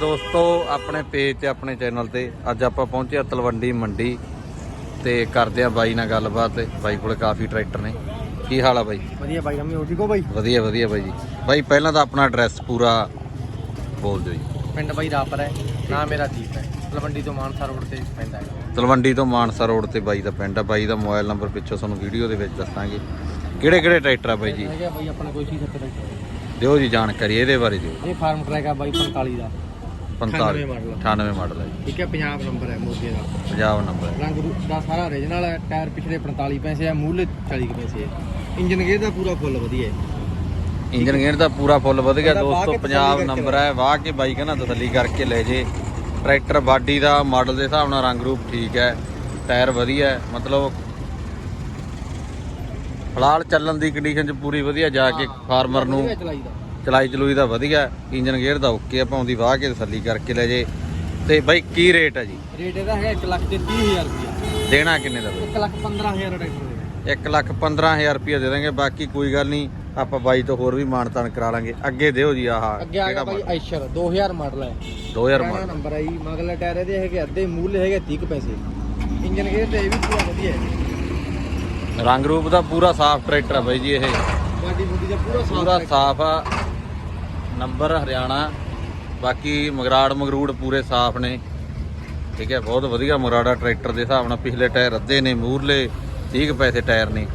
ਦੋਸਤੋ ਆਪਣੇ ਪੇਜ ਤੇ ਆਪਣੇ ਚੈਨਲ ਤੇ ਅੱਜ ਆਪਾਂ ਪਹੁੰਚੇ ਆ ਤਲਵੰਡੀ ਮੰਡੀ ਤੇ ਕਰਦੇ ਆ ਬਾਈ ਨਾਲ ਗੱਲਬਾਤ। ਬਾਈ ਕੋਲੇ ਕਾਫੀ ਟਰੈਕਟਰ ਨੇ। ਕੀ ਹਾਲ ਆ ਬਾਈ? ਵਧੀਆ ਬਾਈ ਰਮੀ ਹੋ ਠੀਕ ਹੋ ਬਾਈ? ਵਧੀਆ ਵਧੀਆ ਬਾਈ ਜੀ। ਬਾਈ ਪਹਿਲਾਂ ਤਾਂ ਆਪਣਾ ਐਡਰੈਸ ਪੂਰਾ ਬੋਲ ਦਿਓ ਜੀ। ਪਿੰਡ ਬਾਈ ਰਾਪਰ ਹੈ ਨਾਮ ਮੇਰਾ ਦੀਪ ਹੈ। ਤਲਵੰਡੀ ਤੋਂ ਮਾਨਸਾ ਰੋਡ ਤੇ ਪੈਂਦਾ ਹੈ। ਤਲਵੰਡੀ ਤੋਂ ਮਾਨਸਾ ਰੋਡ ਤੇ ਬਾਈ ਦਾ ਪਿੰਡ ਆ। ਬਾਈ ਦਾ ਮੋਬਾਈਲ ਨੰਬਰ ਪਿੱਛੋਂ ਤੁਹਾਨੂੰ ਵੀਡੀਓ ਦੇ ਵਿੱਚ ਦੱਸਾਂਗੇ। ਕਿਹੜੇ ਕਿਹੜੇ ਟਰੈਕਟਰ ਆ ਬਾਈ ਜੀ? ਹੈਗਾ ਬਾਈ ਆਪਣਾ ਕੋਈ ਸੀ 70 ਦਿਓ ਜੀ ਜਾਣਕਾਰੀ ਇਹਦੇ ਬਾਰੇ ਦਿਓ। ਇਹ ਫਾਰਮ ਟਰੈਕ ਆ ਬਾਈ 45 ਦਾ। 45 ਮਾਡਲ 98 ਮਾਡਲ ਹੈ ਜੀ। ਠੀਕ ਹੈ ਪੰਜਾਬ ਨੰਬਰ ਹੈ ਮੋਗੇ ਦਾ। ਪੰਜਾਬ ਨੰਬਰ ਰੰਗ ਰੂਪ ਦਾ ਸਾਰਾ ਓਰੀਜਨਲ ਹੈ ਟਾਇਰ ਪਿਛਲੇ 45 ਪੈਸੇ ਆ ਮੂਹਰੇ 40 ਕੁ ਪੈਸੇ ਹੈ ਇੰਜਨ ਗੇਅਰ ਦਾ ਪੂਰਾ ਫੁੱਲ ਵਧੀਆ ਹੈ। ਇੰਜਨ ਗੇਅਰ ਦਾ ਪੂਰਾ ਫੁੱਲ ਵਧ ਗਿਆ ਵਾਹ ਦੋਸਤੋ ਕੇ ਪੰਜਾਬ ਤਸੱਲੀ ਨੰਬਰ ਹੈ। ਵਾਹ ਕੇ ਬਾਈ ਕਹਿੰਦਾ ਤਸੱਲੀ ਕਰਕੇ ਲੈ ਜੇ। ਟਰੈਕਟਰ ਬਾਡੀ ਦਾ ਮਾਡਲ ਦੇ ਹਿਸਾਬ ਨਾਲ ਰੰਗ ਰੂਪ ਠੀਕ ਹੈ। ਟਾਇਰ ਵਧੀਆ ਹੈ ਮਤਲਬ ਫਿਲਹਾਲ ਚੱਲਣ ਦੀ ਕੰਡੀਸ਼ਨ ਚ ਪੂਰੀ ਵਧੀਆ ਜਾ ਕੇ ਫਾਰਮਰ ਨੂੰ ਵਧੀਆ ਚਲਾਈ ਦਾ। ਚਲਾਈ ਚਲੂਈ ਦਾ ਵਧੀਆ ਇੰਜਨ ਗੇਅਰ ਦਾ ਓਕੇ ਆਪਾਂ ਉਹਦੀ ਵਾਹ ਕੇ ਤਸੱਲੀ ਕਰਕੇ ਲੈ ਜੇ। ਤੇ ਬਾਈ ਕੀ ਰੇਟ ਹੈ ਜੀ? ਰੇਟ ਇਹਦਾ ਹੈ 1 ਲੱਖ ਤੇ 30000 ਰੁਪਏ ਦੇਣਾ ਕਿੰਨੇ ਦਾ ਬਾਈ? 1 ਲੱਖ 15000 ਟਰੈਕਟਰ ਦੇ 1 ਲੱਖ 15000 ਰੁਪਏ ਦੇ ਦਾਂਗੇ ਬਾਕੀ ਕੋਈ ਗੱਲ ਨਹੀਂ ਆਪਾਂ ਬਾਈ ਤੋਂ ਹੋਰ ਵੀ ਮਾਨਤਾਨ ਕਰਾ ਲਾਂਗੇ। ਅੱਗੇ ਦਿਓ ਜੀ ਆਹ ਅੱਗੇ ਆ ਗਿਆ ਬਾਈ ਆਇਸ਼ਰ 2000 ਮਾਡਲ ਹੈ। 2000 ਪੁਰਾਣਾ ਮਾਡਲ। ਨੰਬਰ ਹੈ ਜੀ ਮਗਲੇ ਟਾਇਰ ਇਹਦੇ ਹੈਗੇ ਅੱਧੇ ਮੂਲੇ ਹੈਗੇ 30 ਕੁ ਪੈਸੇ। ਇੰਜਨ ਗੇਅਰ ਤੇ ਇਹ ਵੀ ਪੂਰਾ ਵਧੀਆ ਹੈ। ਰੰਗ ਰੂਪ ਦਾ ਪੂਰਾ ਸਾਫ਼ ਟਰੈਕਟਰ ਆ ਬਾਈ ਜੀ ਇਹ। ਬਾਡੀ ਬੁੱਡੀ ਦਾ ਪੂਰਾ ਸਾਫ਼ ਪੂਰਾ ਸਾਫ਼ ਆ ਨੰਬਰ ਹਰਿਆਣਾ ਬਾਕੀ ਮਗਰਾੜ ਮਗਰੂੜ ਪੂਰੇ ਸਾਫ਼ ਨੇ। ਠੀਕ ਹੈ ਬਹੁਤ ਵਧੀਆ ਮਗਰਾੜਾ ਟਰੈਕਟਰ ਦੇ ਹਿਸਾਬ ਨਾਲ ਪਿਛਲੇ ਟਾਇਰ ਅੱਧੇ ਨੇ ਮੂਰਲੇ 30 ਕੁ ਪੈਸੇ ਟਾਇਰ ਨੇ।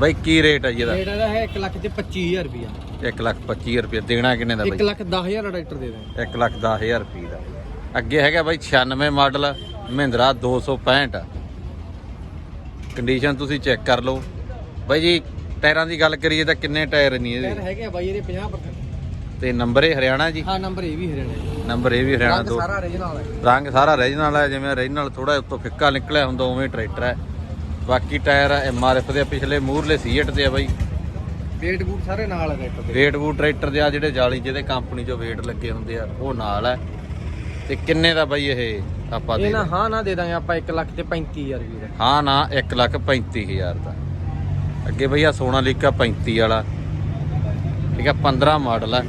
ਬਾਈ ਕੀ ਰੇਟ ਹੈ ਜੀ ਇਹਦਾ? ਰੇਟ ਇਹਦਾ ਹੈ 1 ਲੱਖ ਤੇ 25000 ਰੁਪਿਆ 1 ਲੱਖ 25 ਰੁਪਏ ਦੇਣਾ ਕਿੰਨੇ ਦਾ 1 ਬਾਈ? ਲੱਖ 10000 ਦਾ ਟਰੈਕਟਰ ਦੇ ਦਾਂਗੇ 1 ਲੱਖ 10000 ਰੁਪਏ ਦਾ। ਅੱਗੇ ਹੈਗਾ ਬਾਈ 96 ਮਾਡਲ ਮਹਿੰਦਰਾ 265 ਕੰਡੀਸ਼ਨ ਤੁਸੀਂ ਚੈੱਕ ਕਰ ਲਓ। ਬਾਈ ਜੀ ਟਾਇਰਾਂ ਦੀ ਗੱਲ ਕਰੀਏ ਤਾਂ ਕਿੰਨੇ ਟਾਇਰ ਨਹੀਂ ਟਾਇਰ ਇਹਦੇ ਹੈਗੇ ਬਾਈ ਇਹਦੇ 50% ਤੇ ਨੰਬਰ ਇਹ ਹਰਿਆਣਾ ਜੀ? ਹਾਂ ਨੰਬਰ ਇਹ ਵੀ ਹਰਿਆਣਾ ਨੰਬਰ ਇਹ ਵੀ ਹਰਿਆਣਾ ਰੰਗ ਦੋ। ਸਾਰਾ original ਹੈ। ਰੰਗ ਸਾਰਾ ਓਰੀਜਨਲ ਹੈ ਜਿਵੇਂ ਓਰੀਜਨਲ ਥੋੜਾ ਉੱਤੋਂ ਫਿੱਕਾ ਨਿਕਲਿਆ ਹੁੰਦਾ ਉਵੇਂ ਟਰੈਕਟਰ ਹੈ। ਬਾਕੀ ਟਾਇਰ ਐਮਆਰਐਫ ਦੇ ਪਿਛਲੇ ਮੂਰਲੇ ਸੀਟ ਤੇ ਆ ਬਾਈ। ਵੇਟ ਬੂਟ ਸਾਰੇ ਨਾਲ ਹੈ ਟਰੈਕਟਰ ਦੇ। ਵੇਟ ਵੂ ਟਰੈਕਟਰ ਦੇ ਆ ਜਿਹੜੇ ਜਾਲੀ ਜਿਹਦੇ ਕੰਪਨੀ ਚੋਂ ਵੇਟ ਲੱਗੇ ਹੁੰਦੇ ਆ ਉਹ ਨਾਲ ਹੈ। ਤੇ ਕਿੰਨੇ ਦਾ ਬਾਈ ਇਹ ਆਪਾਂ ਦੇ ਇਹ ਨਾ ਹਾਂ ਨਾ ਦੇ ਦਾਂਗੇ ਆਪਾਂ 1 ਲੱਖ ਤੇ 35000 ਰੁਪਏ ਦਾ ਹਾਂ ਨਾ 1 ਲੱਖ 35000 ਦਾ। ਅੱਗੇ ਭਈਆ ਸੋਨਾਲੀਕਾ 35 ਵਾਲਾ। ਠੀਕ ਹੈ 15 ਮਾਡਲ ਹੈ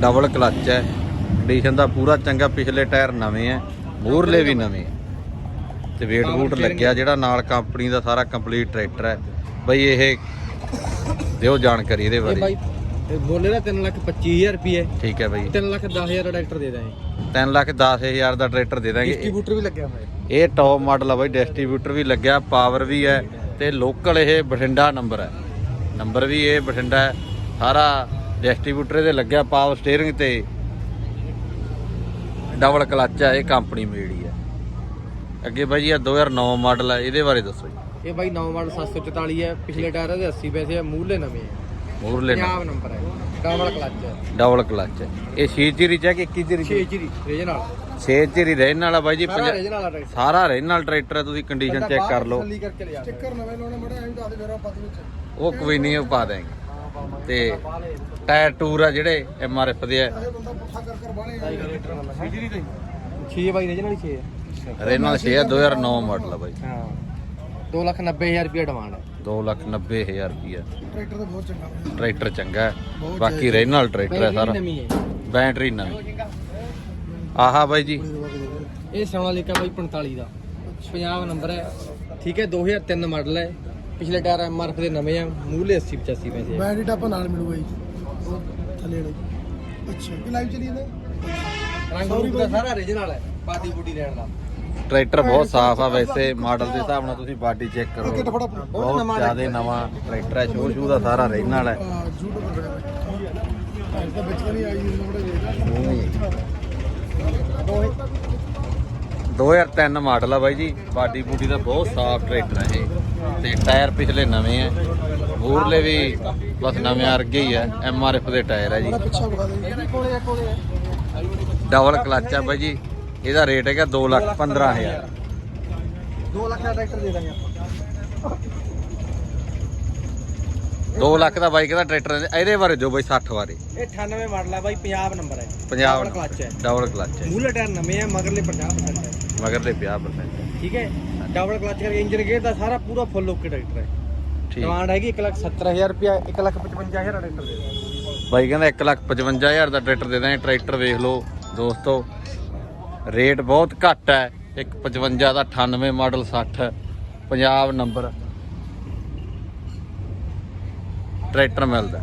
ਡਬਲ ਕਲੱਚ ਹੈ। ਕੰਡੀਸ਼ਨ ਦਾ ਪੂਰਾ ਚੰਗਾ ਪਿਛਲੇ ਟਾਇਰ ਨਵੇਂ ਹੈ। ਮੂਰਲੇ ਵੀ ਨਵੇਂ ਹੈ। ਤੇ ਵੇਟ ਬੂਟ ਲੱਗਿਆ ਜਿਹੜਾ ਨਾਲ ਕੰਪਨੀ ਦਾ ਸਾਰਾ ਕੰਪਲੀਟ ਟਰੈਕਟਰ ਹੈ। ਬਈ ਇਹ ਦਿਓ ਜਾਣਕਾਰੀ ਇਹਦੇ ਇਹ ਬਾਰੇ। ਇਹ ਬੋਲੇ ਦਾ 3 ਲੱਖ 25000 ਰੁਪਏ ਠੀਕ ਹੈ ਬਈ। 3 ਲੱਖ 10000 ਦਾ ਟਰੈਕਟਰ ਦੇ ਦਾਂਗੇ। 3 ਲੱਖ 10000 ਦਾ ਟਰੈਕਟਰ ਦੇ ਦਾਂਗੇ। ਡਿਸਟ੍ਰੀਬਿਊਟਰ ਵੀ ਲੱਗਿਆ ਹੋਇਆ ਇਹ ਟੌਪ ਮਾਡਲ ਆ ਬਾਈ ਡਿਸਟ੍ਰੀਬਿਊਟਰ ਵੀ ਲੱਗਿਆ ਪਾਵਰ ਵੀ ਹੈ। ਤੇ ਲੋਕਲ ਇਹ ਬਠਿੰਡਾ ਨੰਬਰ ਹੈ। ਨੰਬਰ ਵੀ ਇਹ ਬਠਿੰਡਾ ਹੈ। ਸਾਰਾ ਡਿਸਟ੍ਰੀਬਿਊਟਰ ਇਹਦੇ ਲੱਗਿਆ ਪਾਵਰ ਸਟੀਅਰਿੰਗ ਤੇ। ਡਬਲ ਕਲੱਚ ਹੈ ਇਹ ਕੰਪਨੀ ਮੇਡ ਹੀ ਹੈ ਅੱਗੇ ਬਾਈ ਜੀ ਇਹ 2009 ਮਾਡਲ ਹੈ ਇਹਦੇ ਬਾਰੇ ਦੱਸੋ ਜੀ। ਇਹ ਬਾਈ 9 ਮਾਡਲ 744 ਹੈ ਪਿਛਲੇ ਟਾਇਰ ਦੇ 80 ਪੈਸੇ ਆ ਮੂਹਰੇ ਨਵੇਂ ਆ। ਮੂਰਲੇ ਪੰਜਾਬ ਨੰਬਰ ਹੈ ਡਬਲ ਕਲਚ ਹੈ ਡਬਲ ਕਲੱਚ ਹੈ ਇਹ 6 ਚੀਰੀ ਚ ਹੈ ਕਿ 21 ਚੀਰੀ 6 ਚ ਜੀ ਰੀਜਨਲ 6 ਚੀਰੀ ਰਹਿਣ ਵਾਲਾ ਬਾਈ ਜੀ ਸਾਰਾ ਆ ਰਹਿਣ ਨਾਲ ਟਰੈਕਟਰ ਹੈ ਤੁਸੀਂ ਕੰਡੀਸ਼ਨ ਚੈੱਕ ਕਰ ਲਓ। ਸਟicker ਨਵੇਂ ਲਾਉਣੇ ਮੜੇ ਐਂ ਦੱਸ ਦੇ ਫੇਰ ਆਪਾਂ ਵਿੱਚ। ਉਹ ਕੋਈ ਨਹੀਂ ਉਹ ਪਾ ਦੇਂਗੇ ਤੇ ਟਾਇਰ ਟੂਰ ਆ ਜਿਹੜੇ ਦੇ ਆ। ਕਰ ਕਰ ਬਾਣੇ ਬਿਜਲੀ ਤੇ 6 ਬਾਈ ਰੀਜਨਲ 6 ਹੈ ਰੇਨਲ 6 2009 ਮਾਡਲ ਆ ਬਾਈ। ਹਾਂ। 290000 ਰੁਪਏ ਡਿਮਾਂਡ ਹੈ 290000 ਰੁਪਿਆ ਟਰੈਕਟਰ ਤਾਂ ਬਹੁਤ ਚੰਗਾ ਟਰੈਕਟਰ ਚੰਗਾ ਹੈ। ਬਾਕੀ ਰੇਨਲ ਟਰੈਕਟਰ ਹੈ ਸਾਰਾ। ਬੈਟਰੀ ਨਵੀਂ। ਆਹਾ ਬਾਈ ਜੀ। ਇਹ ਸੋਨਾਲੀਕਾ ਬਾਈ 45 ਦਾ। ਪੰਜਾਬ ਨੰਬਰ ਹੈ। ਠੀਕ ਹੈ 2003 ਮਾਡਲ ਹੈ। ਪਿਛਲੇ ਟਾਇਰ ਐਮਆਰਐਫ ਦੇ ਨਵੇਂ ਆ ਮੂਹਰੇ 80 85 ਪੈਸੇ ਆ। ਬੈਟਰੀ ਟਾਪਾ ਨਾਲ ਮਿਲੂਗਾ ਜੀ। ਉਹ ਥੱਲੇ ਵਾਲਾ। ਅੱਛਾ ਕਿ ਲਾਈਵ ਚਲੀ ਜਾਂਦਾ? ਰੰਗ ਰੂਪ ਦਾ ਸਾਰਾ ਓਰੀਜਨਲ ਹੈ ਬਾਡੀ ਬੁੱਡੀ ਲੈਣ ਦਾ। ਟਰੈਕਟਰ ਬਹੁਤ ਸਾਫ਼ ਆ ਵੈਸੇ ਮਾਡਲ ਦੇ ਹਿਸਾਬ ਨਾਲ ਤੁਸੀਂ ਬਾਡੀ ਚੈੱਕ ਕਰੋ। ਕਿੱਟ ਫੜਾ ਬਹੁਤ ਜ਼ਿਆਦਾ ਨਵਾਂ ਟਰੈਕਟਰ ਹੈ ਸ਼ੋ ਸ਼ੂ ਦਾ ਸਾਰਾ ਹੈ। YouTube ਤੇ ਬੜਾ ਅੱਜ ਤਾਂ ਬੱਚਾ ਨਹੀਂ ਆਈ ਉਹਨਾਂ ਬੜਾ ਦੇਖ 2003 ਮਾਡਲ ਆ ਬਾਈ ਜੀ। ਬਾਡੀ ਬੂਡੀ ਦਾ ਬਹੁਤ ਸਾਫ਼ ਟਰੈਕਟਰ ਹੈ ਇਹ। ਤੇ ਟਾਇਰ ਪਿਛਲੇ ਨਵੇਂ ਆ। ਮੂਰਲੇ ਵੀ ਬਸ ਨਵੇਂ ਵਰਗੇ ਹੀ ਆ। ਐਮਆਰਐਫ ਦੇ ਟਾਇਰ ਆ ਜੀ। ਡਬਲ ਕਲਚ ਆ ਬਾਈ ਜੀ। ਇਹਦਾ ਰੇਟ ਹੈਗਾ 2 ਲੱਖ 15000 2 ਲੱਖ ਦਾ ਟਰੈਕਟਰ ਦੇ ਦਾਂਗੇ ਆਪਾਂ। 2 ਲੱਖ ਦਾ ਬਾਈਕ ਦਾ ਟਰੈਕਟਰ। ਇਹਦੇ ਬਾਰੇ ਜੋ ਬਾਈ 60 ਬਾਰੇ। ਇਹ 98 ਮਾਡਲ ਹੈ ਬਾਈ ਪੰਜਾਬ ਨੰਬਰ ਹੈ। ਪੰਜਾਬ Double clutch ਹੈ। ਡਬਲ ਕਲੱਚ ਹੈ। ਮੂਹਰੇ ਟਾਇਰ ਨਵੇਂ ਆ ਮਗਰਲੇ 50% ਹੈ। ਮਗਰ ਦੇ 50% ਠੀਕ ਹੈ? ਡਬਲ ਕਲਚ ਕਰਕੇ ਇੰਜਨ ਗੇਅਰ ਦਾ ਸਾਰਾ ਪੂਰਾ ਫੁੱਲ ਓਕੇ ਟਰੈਕਟਰ ਹੈ। ਠੀਕ। ਡਿਮਾਂਡ ਹੈਗੀ 170000 ਰੁਪਿਆ 155000 ਟਰੈਕਟਰ ਦੇ ਬਾਈ ਕਹਿੰਦਾ 1 ਲੱਖ 55000 ਦਾ ਟਰੈਕਟਰ ਦੇ ਦਾਂਗੇ। ਟਰੈਕਟਰ ਵੇਖ ਲਓ ਦੋਸਤੋ ਰੇਟ ਬਹੁਤ ਘੱਟ ਹੈ। ਇੱਕ 55 ਦਾ 98 ਮਾਡਲ 60 ਪੰਜਾਬ ਨੰਬਰ। ਟਰੈਕਟਰ ਮਿਲਦਾ।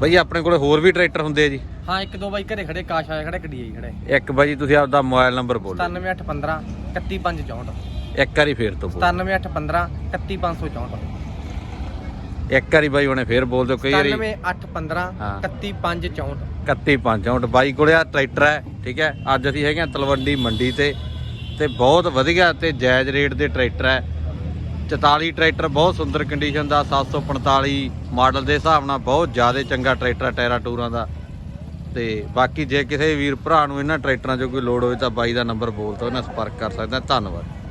ਬਈ ਆਪਣੇ ਕੋਲੇ ਹੋਰ ਵੀ ਟਰੈਕਟਰ ਹੁੰਦੇ ਆ ਜੀ? ਹਾਂ ਇੱਕ ਦੋ ਬਾਈ ਘਰੇ ਖੜੇ ਕਾਸ਼ ਆਇਆ ਖੜੇ ਗੱਡੀ ਆਈ ਖੜੇ। ਇੱਕ ਬਾਈ ਤੁਸੀਂ ਆਪਦਾ ਮੋਬਾਈਲ ਨੰਬਰ ਬੋਲੋ 97815 31564 ਇੱਕ ਵਾਰੀ ਫੇਰ ਤੋਂ ਬੋਲੋ। 97815 31564 ਇੱਕ ਵਾਰੀ ਬਾਈ ਉਹਨੇ ਫੇਰ ਬੋਲ ਦਿਓ ਕਈ ਵਾਰੀ। 97815 ਹਾਂ। 31564 31 ਬਾਈ ਕੋਲੇ ਆ ਟਰੈਕਟਰ ਹੈ ਠੀਕ ਹੈ? ਅੱਜ ਅਸੀਂ ਹੈਗੇ ਆ ਤਲਵੰਡੀ ਮੰਡੀ ਤੇ ਤੇ ਬਹੁਤ ਵਧੀਆ ਤੇ ਜਾਇਜ਼ ਰੇਟ ਦੇ ਟਰੈਕਟਰ ਹੈ। 44 ਟਰੈਕਟਰ ਬਹੁਤ ਸੁੰਦਰ ਕੰਡੀਸ਼ਨ ਦਾ 745 ਮਾਡਲ ਦੇ ਹਿਸਾਬ ਨਾਲ ਬਹੁਤ ਜ਼ਿਆਦਾ ਚੰਗਾ ਟਰੈਕਟਰ ਹੈ ਟਾਇਰਾਂ ਟੂਰਾਂ ਦਾ। ਤੇ ਬਾਕੀ ਜੇ ਕਿਸੇ ਵੀਰ ਭਰਾ ਨੂੰ ਇਹਨਾਂ ਟਰੈਕਟਰਾਂ 'ਚੋਂ ਕੋਈ ਲੋੜ ਹੋਵੇ ਤਾਂ ਬਾਈ ਦਾ ਨੰਬਰ ਬੋਲ ਤੋ ਇਹਨਾਂ ਸੰਪਰਕ ਕਰ ਸਕਦਾ ਧੰਨਵਾਦ।